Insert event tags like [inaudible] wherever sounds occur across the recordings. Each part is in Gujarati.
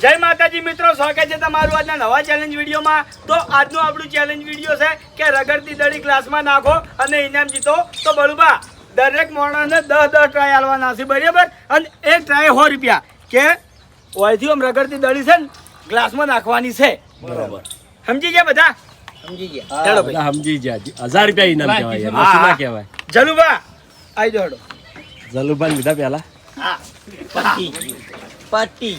જય માતાજી મિત્રો સ્વાગત છે તમારું આજના નવા ચેલેન્જ વિડીયોમાં. તો આજનું આપણું ચેલેન્જ વીડિયો છે કે રગડતી દડી ક્લાસમાં નાખો અને ઇનામ જીતો. તો બરોબર દરેક માણસને દસ દસ ટ્રાય હાલવાના છે બરાબર? અને એક ટ્રાય સો રૂપિયા. કે ઓયથી આમ રગડતી દડી છે ને ગ્લાસમાં નાખવાની છે. બરોબર. સમજી ગયા બધા? સમજી ગયા. ચાલો ભાઈ. સમજી ગયા. હજાર રૂપિયા ઇનામ કહેવાય ના કહેવાય? જલુબા આવી જાઓ જલુભા લીધા પેલા હા. પટી પટી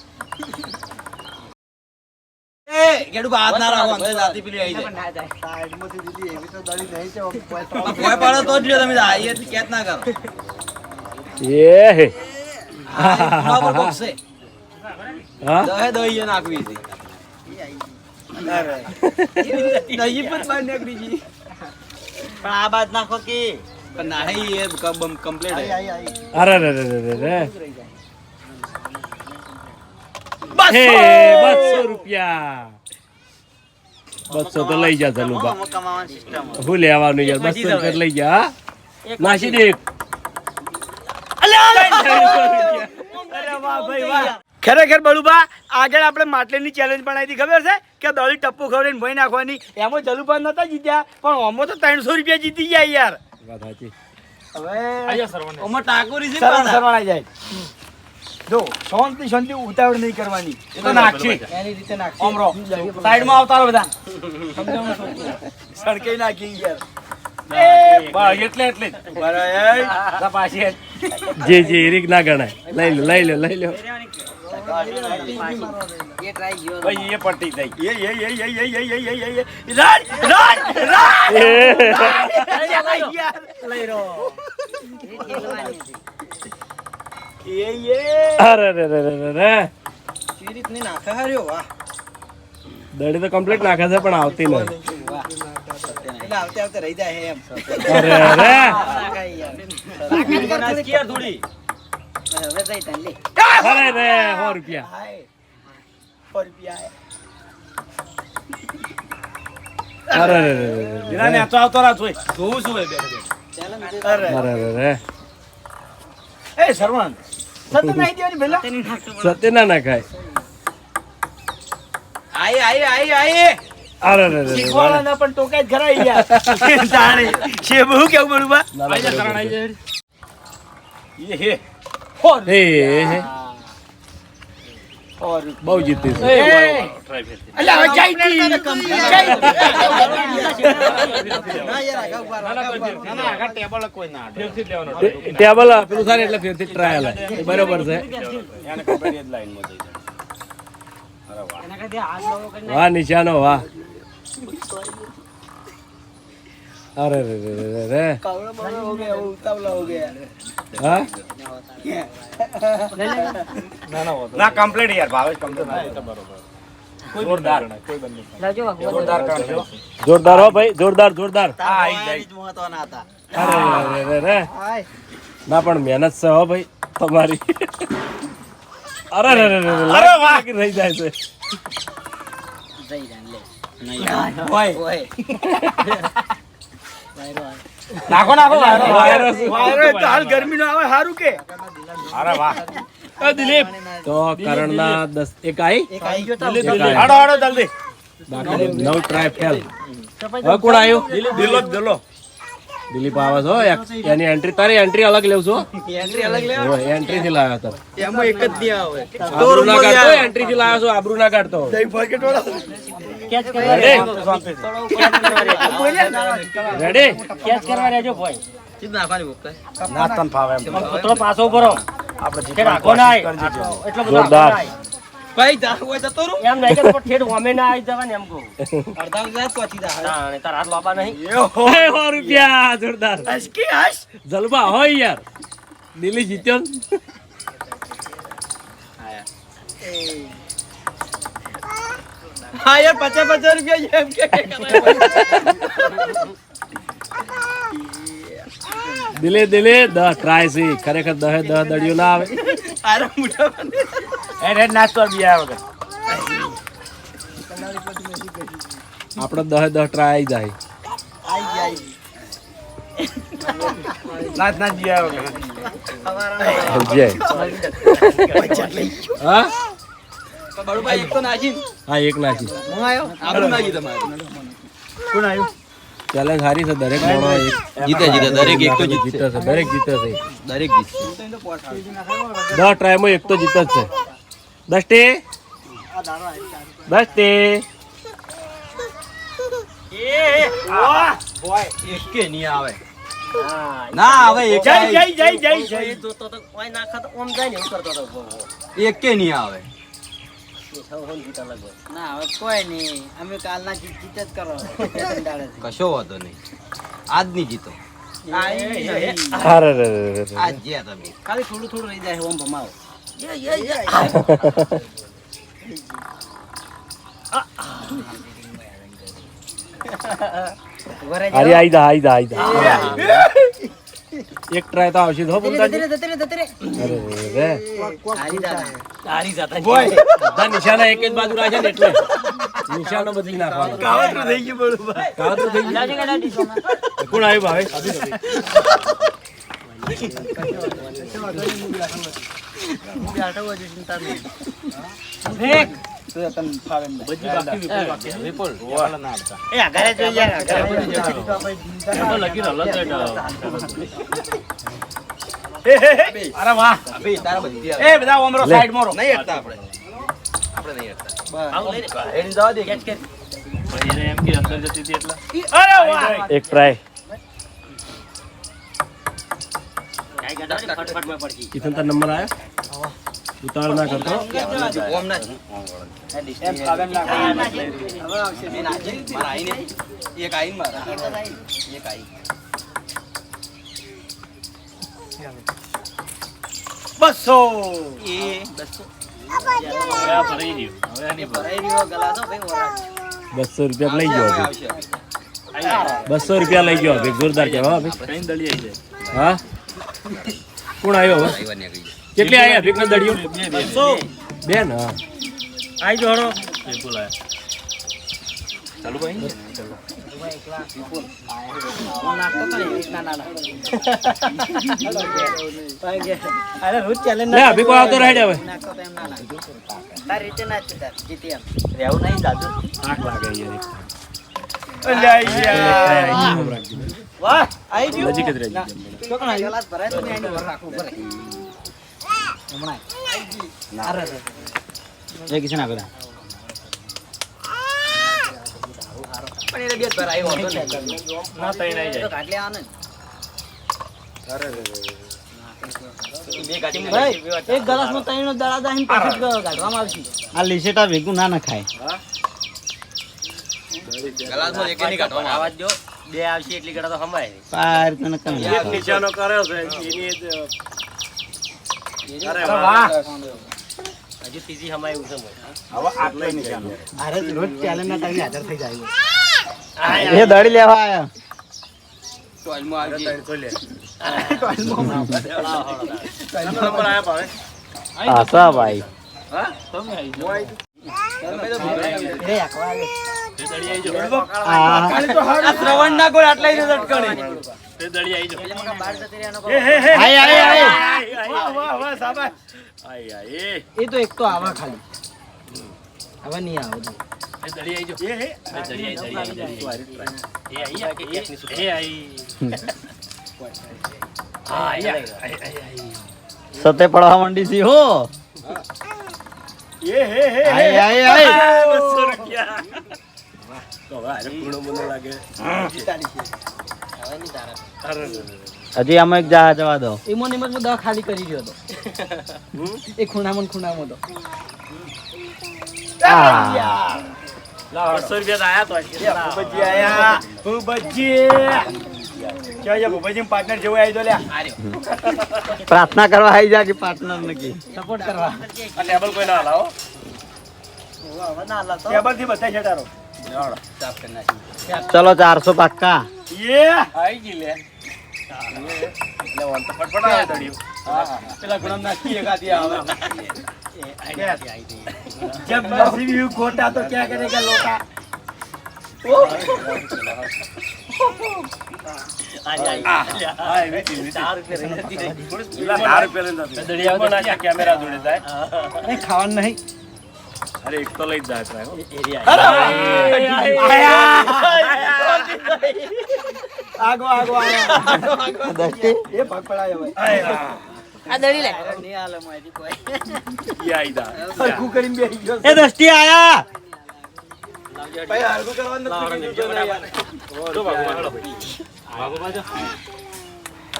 એ ગેડુ હાથ ના રાખો અંદર જાતી પેલી આવી જાય ના જાય. સાઈડમાંથી દીધી એવી તો દડી નહીં છે ઓમ કોઈ તો ભોય પાડો તો જ લ્યો તમે આ એ કેત ના કરો એ હે. હા એ ખૂણા પર કોક છે હા દહે દહીએ નાખવી છે દહીં પણ બહાર નીકળી ગઈ પણ આ બાદ નાખો કે પણ નાહી એ કમ કમ્પ્લીટ આઈ આઈ આઈ અરે રે રે રે રે હે બસો બસો રૂપિયા બસો તો લઈ જા ચાલુ કમાવાની શું લેવાનું યાર બસો રૂપિયા લઈ જા નાસી દે ભાઈ ખરેખર બળુબા આગળ આપણે માટલીની ચેલેન્જ બનાવી હતી ખબર છે કે દળી ટપ્પુ ખવડીને ભોય નાખવાની એમાં જલુબા નતા જીત્યા પણ આમાં તો ત્રણસો રૂપિયા જીતી ગયા યાર વાત સાચી હવે ઓમાં ટાકોરી છે. જાય જો શાંતિ શાંતિ ઉતાવળ નહીં કરવાની. એ તો નાખશે. એની રીતે નાખ ઓમરો સાઈડમાં આવતા રહો બધા. સડકે નાખી યાર એટલે એટલે. પાછી જે જે એરિક ના ગણાય. લઈ લો લઈ લો લઈ લો. એ ટ્રાય ગયો ભાઈ એ પટ્ટી થઈ એ એ એ એ એ એ એ એ એ. એ રાજ રાજ! રાજ લઈ રો અરે રે રે રે રે રે રીતની નાખે હાર્યો વાહ. દડી તો કમ્પ્લીટ નાખે છે પણ આવતી નહીં. એટલે આવતે આવતે રહી જાય એમ. અરે રે નાખાય યાર. નાખી યાર થોડી. હવે જઈ તને લે. અરે રે સો રૂપિયા. હાય. સો રૂપિયા. અરે રે રે રે રે તો આવતો જોવું શું હોય બેઠો બેઠો અરે રે રે એ સત્ય [laughs] જીતી ટેબલ પેલું સારી એટલે ફેરથી ટ્રાયલ બરોબર છે. વાહ નિશાનો વાહ. અરે ના કમ્પ્લીટ યાર ભાવેશ કમ્પ્લીટ બરોબર જોરદાર. હો ભાઈ જોરદાર જોરદાર. ના પણ મહેનત છે હો ભાઈ તમારી. અરે રે રે રહી જાય છે. નાખો નાખો વાયરો. વાયરો ગરમી નો આવે સારું કે. અરે વાહ. દિલીપ તો કરણના દસ એક આઈ? એક આઈ ગયો તો હાડો હાડો જલ્દી. બાકી નવ ટ્રાય ફેલ હવે કોણ આવ્યું દિલો દિલો. દિલીપ આવે છો એની એન્ટ્રી તારી એન્ટ્રી અલગ લેવ છો એન્ટ્રી અલગ લે એન્ટ્રી થી લાવ્યો તો એમાં એક જ નહીં આવે. આબરૂ ના કાઢતો એન્ટ્રી થી લાવ્યો છો આબરૂ ના કાઢતો. પોકેટ વાળા કેચ કરવા રેડી રેડી કેચ કરવા રહેજો. ભાઈ. નાખવાની ભૂખ ના તન ફાવે એમ. થોડો પાછો ઊભો રહો આપણે રાખો એટલો બધો. ભાઈ દારૂ હોય જતો રૂ એમ નહીં કે ઠેઠ વમે ના આવી જવાને એમ કહું. [laughs] અડધા કલાક પહોંચી જાય ના ને તાર હાથ લાબા નહીં. હો એ સો રૂપિયા જોરદાર. હસકી હસ જલબા હોય યાર. દિલ્હી જીત્યો. હા યાર પચાસ પચાસ રૂપિયા એમ કે. [laughs] દિલે દિલે દહ ટ્રાય છે ખરેખર દહે દહ દડિયો ના આવે. આરે મોટા બને. એ રેડ નાસ્તો બિયા વગર. આપણે દહે દહ ટ્રાય આવી જાય. આઈ ગયા, આઈ નાચ નાચ બિયા વગર. જય હા. બળુભાઈ એક તો નાખી. હા એક નાખી. હું આવ્યો આપણું નાખી તમારે. કોણ આવ્યું ચેલેન્જ હારી છે દરેક માણો એક જીતે જીતે દરેક એક તો જીતે છે દરેક જીતે છે. દરેક જીતશે. દસ ટ્રાયમાં એક તો જીત જ છે. ટે દસટી એક કે નહીં આવે ના આવે એક જય જય જય જય જય. તો કોઈ નાખા તો ઓમ જાય ને એવું કરતો હતો બહુ. એક કે નહીં આવે એ છ હોન જીતા લગભગ. ના હવે કોઈ નહીં. અમે કાલના જીત જીત જ કરો. [laughs] કશો વાંધો નહીં. આજ નહીં જીતો. આજ જ્યાં તમે. ખાલી થોડું થોડું રહી જાય ઓમ ભમાવો. અરે આઈ જા આઈ જા આઈ જા. એક ટ્રાય તો આવશે બોલતા ધીરે ધીરે ધીરે અરે રે. તારી જાતા. બધા નિશાના એક જ બાજુ રાખે ને એટલે નિશાનો બદલી નાખવાનો. કાવતરું થઈ ગયું બોલો ભાઈ. કાવતરું થઈ ગયું. કોણ આવ્યું ભાવે? હે, હે, હે. બધા ઓમરો સાઈડ મોરો નહીં હટતા આપણે. આપણે નહીં હટતા. આવું લઈ લે. એની જવા દે. Catch, catch. અરે વાહ. એક ટ્રાય કાંઈ ગાડા ને ઉતાવળ ના કરતો. બસો. રૂપિયા લઈ ગયો. બસો રૂપિયા લઈ ગયો. જોરદાર કેવા. હા? કોણ આવ્યો હવે? કેટલી આયા? અભિક ને દડિયો બે ને આઈ જો હરો વિપુલ આયા. ચાલુ ભાઈ? ના નાના અરે રોજ ચેલેન્જ લે અભિક આવતો રહે હવે. નાખતો તો એમ ના નાખતો તાર રીતે ના છે તાર જીતી એમ રહેવું નહીં દાદુ આંખ લાગે યાર અલ્યા યાર. વાહ આઈ ગયું. નજીક જ રહેજે. ગલાસ ભરાય તો રાખવું પડે. કિશન આગળ પણ એને બે જ આવ્યો હતો ને. તો કાઢ લેવાનો ને. બે ગાડી ભાઈ એક ગલાસમાં ત્રણ દડા દાહીને પછી કાઢવામાં આવશે. આ લીસેટા ભેગું ના એક નહીં આવાજ જો બે આવશે એટલી ગળા તો હમાય પાર તને કમ એક નિશાનો કર્યો છે એની જ અરે વાહ. હજુ ત્રીજી હમાય એવું હવે આટલો નિશાનો અરે રોજ ચેલેન્જ ના ટાઈમે હાજર થઈ જાય. એ દડી લેવા આયા. ટોયલમાં આવજે. નંબર આયા. ભાવે? આશા ભાઈ. તમે તો ભૂલાઈ ગયા. એ આખવા આવે ખાલી તો હે, હે. આય, આય, આય. વાહ, વાહ, વાહ. એ. તો એક તો આવા ખાલી. હવે નહીં આવે તો. હે, હે. સતે પડવા માંડી છે હો. એ હે, હે, હે. આય, આય, આય. બસો રૂપિયા. તો પૂર્ણ મને લાગે. હજી આમાં એક જા જવા દો. એમાં મને એમાં જ દવા ખાલી કરી ગયો હતો. એ ખૂણામાં ખૂણામાં તો બસો રૂપિયા તો આયા તો ભૂપતજી આયા. ભૂપતજી. ક્યાં છે ભૂપતજી? પાર્ટનર જેવો આવી તો લ્યા. પ્રાર્થના કરવા આવી જા કે પાર્ટનર નક્કી. સપોર્ટ કરવા. ટેબલ કોઈ ના હલાવો હવે ના લા તો ટેબલથી બધા છેટારો સાફ કરી નાખી ચલો ચારસો પાક્કા. એ આવી ગઈ લે. એટલે તો ફટફટ આવે દડ્યું. પેલા ગુણમ નાખી એકાદી આવે. ખાવાનું નહીં. અરે એક તો લઈ જ જાય આગો આગો આગો એ ભાગ પડાયો આ દડી લે. નહીં આલે મારી કોઈ. યાઈ દા હરકુ કરીને બેહી ગયો એ દસ્તી આયા. ભાઈ. હરકુ કરવાનું નથી ભગવાન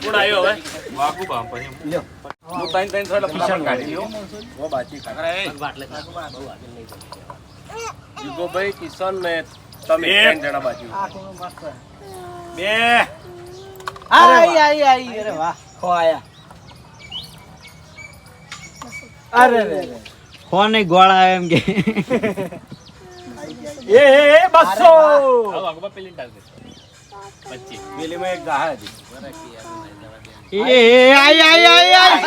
કોણ આવ્યો ફોન ને ગોળા એમ કે. [laughs] એ પેલી માં એક ગાહ હતી. ए आई आई आई आई.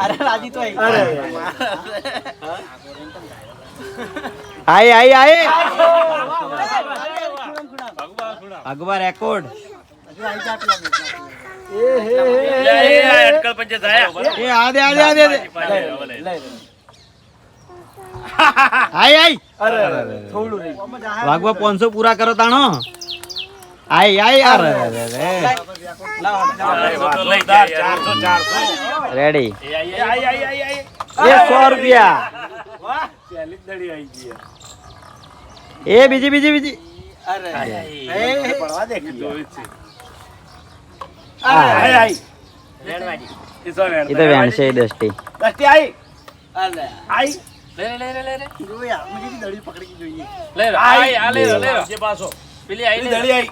अरे. राजी तो अरे आई आई आई अगवा रेकॉर्ड अटकल पंचायत आहे आधे आधे आधे आई आई. अरे. वागवा पोंसो पूरा करत आणो. આઈ આઈ, અરે રે રે રેડી એ સો રૂપિયા. એ બીજી બીજી બીજી. દ્રષ્ટિ આઈ આઈ લે આઈ આ લે પેલી આઈ દડી આઈ.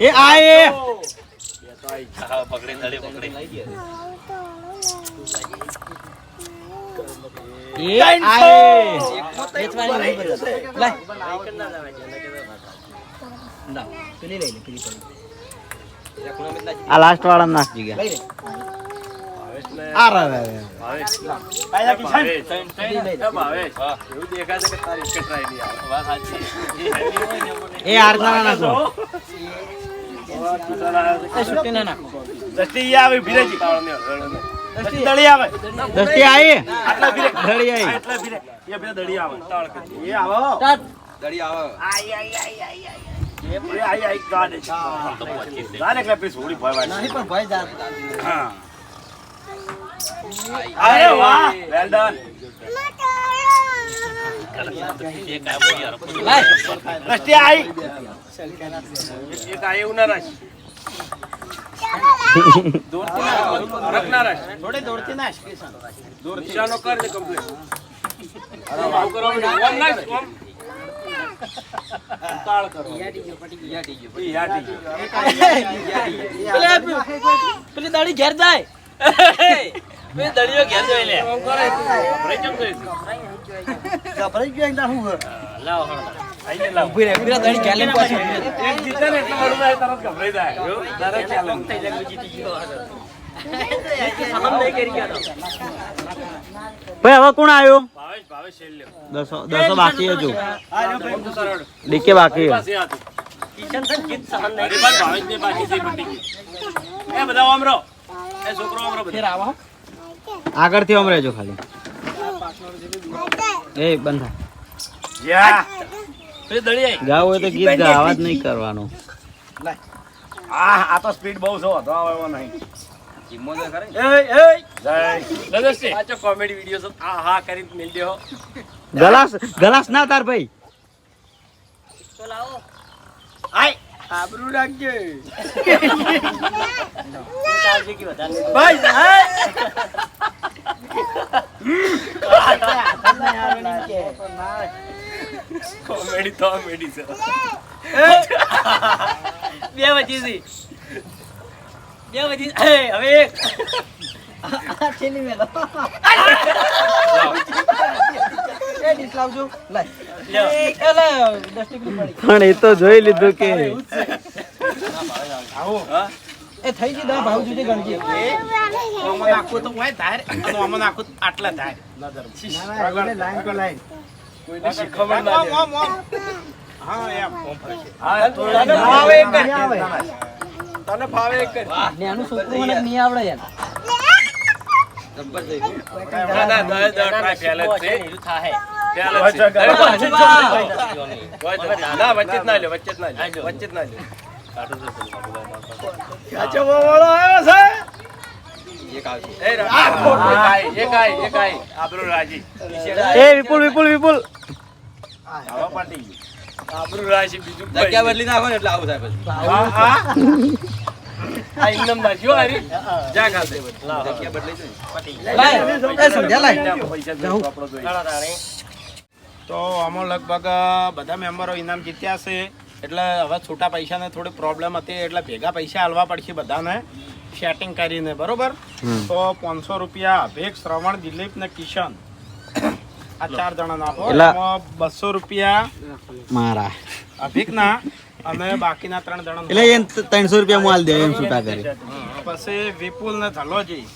એ આયે પકડી આ લાસ્ટ વાળા નાખ જગ્યા દસ્તી આવી. દળી આવી. દળી આવે. એ ભાઈ આઈ આઈ ગાડે ગાડે ક્લેપિસ હોળી ભાઈ ભાઈ નહીં પણ ભાઈ જાત. હા. અરે વાહ. વેલ ડન કષ્ટી આઈ. એક આઈ એવું ના રાશ દોડતી ના કમ્પ્લીટ દાડી ઘેર જાય. [laughs] પેલી દળીઓ ઘેર જોઈ લે. ઓમ કેમ જાય ગભરાઈ ગયો એકદમ હું લાવો હળો. લાવ. ઊભી રહે પેલા દાડી ઘેર લઈને પાછી એક જીતે ને એટલે વળું થાય તરત ગભરાઈ જાય. તારે ખ્યાલ થઈ જાય, જીતી ગયો હશે. સહન નહીં કરી ગયો તો. ભાઈ હવે કોણ આવ્યો ભાવેશ, ભાવેશ દસો દસો બાકી હજુ. ડીકે બાકી હે. પાસે હતું. કિશન તો જીત સહન નહીં અરે ભાઈ, બાકી છે, પતી એ બધા ઓમ એ છોકરો ઓમ રહો બધા. આગળથી આમ રહેજો ખાલી. એ બંધા ગાવ હોય તો ગીત ગાવા જ નહીં કરવાનું. આ તો સ્પીડ બહુ છો તો આવ્યો નહીં. ગલાસ ના તાર ભાઈ. આય. આબરું રાખજે. ભાઈ કોમેડી તો કોમેડી છે. બે વજીસી બે વજી હવે એક. આ છેલી મેલો. પણ એ તો જોઈ લીધું કે એ થઈ ગઈ દા ભાવ જુદી ગણજે આમાં નાખવું તો હોય ધાર અને આમાં નાખવું આટલા ધાર લાઈન પર લાઈન કોઈને શીખવણ ના દે. ઓમ, ઓમ. હા એમ હા તને ફાવે એક તને ફાવે એક જ. ને આનું છોકરું મને નહીં આવડે યાર ના, ના, છે. થાય. અરે, ના, વચ્ચે ના લ્યો, વચ્ચે ના લ્યો, વચ્ચે ના લ્યો. સાચો વાળો આવ્યો છે એ, વિપુલ વિપુલ વિપુલ. આબરૂ રાજી, બીજું જગ્યા બદલી નાખો ને એટલે આવું થાય પછી. આ ઇન્દમ નાખ્યો, હારી. જા ખાતે. જગ્યા બદલાઈ જાય ને. લાય સમજ્યા લાય પૈસા આપણો જોઈએ. તો આમાં લગભગ બધા મેમ્બરો ઇનામ જીત્યા છે. એટલે હવે છૂટા પૈસાને થોડી પ્રોબ્લેમ હતી એટલે ભેગા પૈસા હાલવા પડશે બધાને સેટિંગ કરીને બરોબર? તો પાંચસો રૂપિયા અભિક શ્રવણ દિલીપ ને કિશન. આ ચાર જણા નાખો એમાં બસો રૂપિયા મારા. અભિક ના અને બાકીના ત્રણ જણા એટલે એમ ત્રણસો રૂપિયા હું હાલ દે એમ છૂટા કરી. પછી વિપુલ ને ધલોજી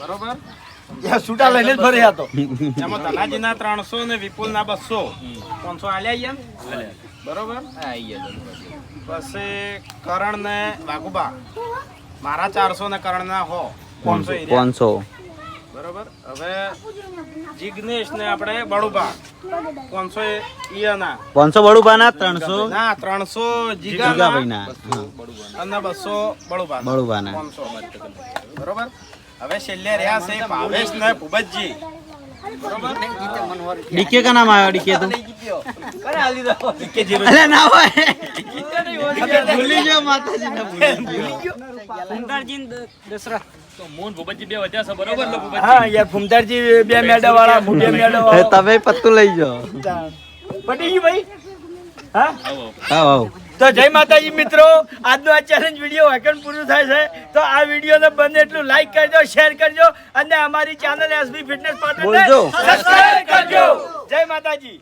બરોબર? છૂટા લઈને જ ફરી હતો એમાં ધનાજીના ત્રણસો ને વિપુલના બસો. પાંચસો આલ્યા અહીંયા બરોબર? પછી કરણ ને વાઘુબા. મારા ચારસો ને કરણ ના હો. પાંચસો પાંચસો. બરોબર? હવે જિગ્નેશ ને આપણે બળુબા. પાંચસો ઈયાના. પાંચસો બળુભાના ત્રણસો ના ત્રણસો જીગાના જીગાભાઈના. અને બસો બળુબા પાંચસો. બરોબર? હવે છેલ્લે રહ્યા છે ભાવેશ ને ભૂપતજી. ડીકે કા નામ આવ્યો? ડીકે તો? DK zero. અલે ના હોય. ભૂલી ગયો માતાજી ને ભૂલી ગયો. હા યાર ફુમતારજી બે મેડા વાળા બે મેડા હવે તમે પત્તું લઈ જાઓ. પટી ગયું ભાઈ? હા? આવ આવ. તો જય માતાજી મિત્રો આજનો આ ચેલેન્જ વીડિયો વેકન પૂરું થાય છે. તો આ વિડીયોને બને એટલું લાઈક કરજો શેર કરજો અને અમારી channel SB fitness Patan subscribe કરજો. જય માતાજી.